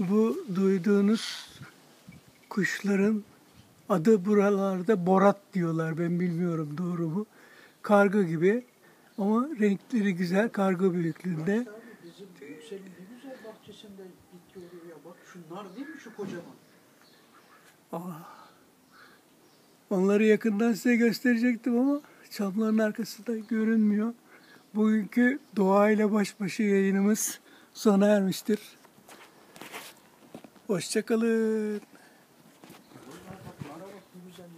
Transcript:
Bu duyduğunuz kuşların adı buralarda borat diyorlar. Ben bilmiyorum doğru mu. Karga gibi ama renkleri güzel karga büyüklüğünde. Bizim Yüksel'in ne güzel bahçesinde bit oluyor ya. Bak şunlar değil mi şu kocaman? Onları yakından size gösterecektim ama çamların arkasında görünmüyor. Bugünkü doğayla baş başa yayınımız sona ermiştir. Hoşçakalın.